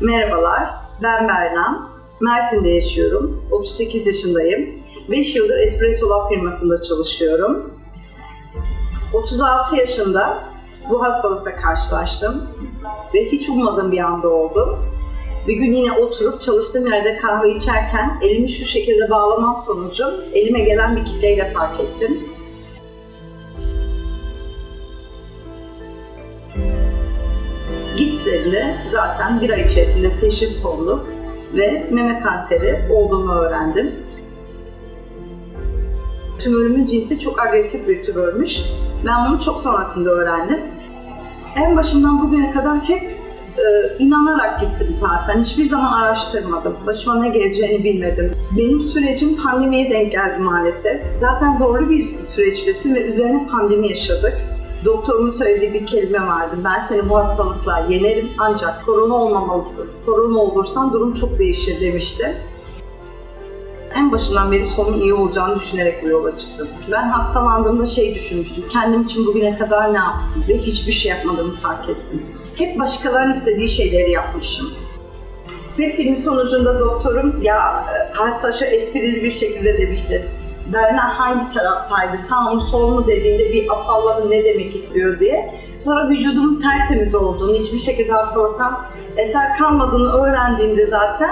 Merhabalar, ben Berna. Mersin'de yaşıyorum. 38 yaşındayım. 5 yıldır Espresso Lab firmasında çalışıyorum. 36 yaşında bu hastalıkla karşılaştım ve hiç ummadığım bir anda oldu. Bir gün yine oturup çalıştığım yerde kahve içerken elimi şu şekilde bağlamam sonucu elime gelen bir kitleyle fark ettim. Gittiğimde zaten bir ay içerisinde teşhis kondu ve meme kanseri olduğumu öğrendim. Tümörümün cinsi çok agresif bir tümörmüş. Ben bunu çok sonrasında öğrendim. En başından bugüne kadar hep e, inanarak gittim zaten. Hiçbir zaman araştırmadım. Başıma ne geleceğini bilmedim. Benim sürecim pandemiye denk geldi maalesef. Zaten zorlu bir süreçtesin ve üzerine pandemi yaşadık. Doktorumun söylediği bir kelime vardı. Ben seni bu hastalıkla yenerim ancak korona olmamalısın. Korona olursan durum çok değişir demişti. En başından beri sonun iyi olacağını düşünerek bu yola çıktım. Ben hastalandığımda şey düşünmüştüm. Kendim için bugüne kadar ne yaptım ve hiçbir şey yapmadığımı fark ettim. Hep başkalarının istediği şeyleri yapmışım. PET filmi sonucunda doktorum ya e, hatta şu esprili bir şekilde demişti. Berna hangi taraftaydı, sağ mı sol mu dediğinde bir afalladım ne demek istiyor diye. Sonra vücudumun tertemiz olduğunu, hiçbir şekilde hastalıktan eser kalmadığını öğrendiğimde zaten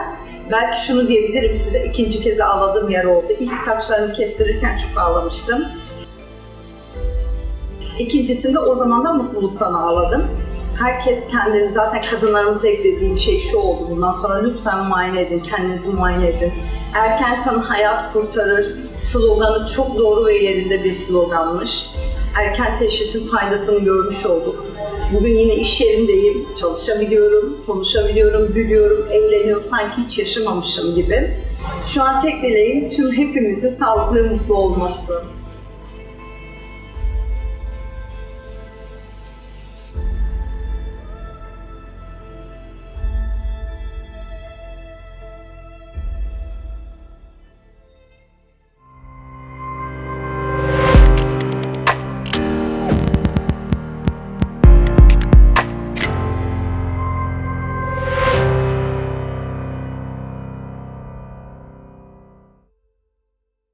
belki şunu diyebilirim size ikinci kez ağladığım yer oldu. İlk saçlarımı kestirirken çok ağlamıştım. İkincisinde o zaman da mutluluktan ağladım. Herkes kendini, zaten kadınlarımıza eklediğim şey şu oldu bundan sonra lütfen muayene edin, kendinizi muayene edin. Erken tanı hayat kurtarır sloganı çok doğru ve yerinde bir sloganmış. Erken teşhisin faydasını görmüş olduk. Bugün yine iş yerimdeyim, çalışabiliyorum, konuşabiliyorum, gülüyorum, eğleniyorum, sanki hiç yaşamamışım gibi. Şu an tek dileğim tüm hepimizin sağlıklı ve mutlu olması.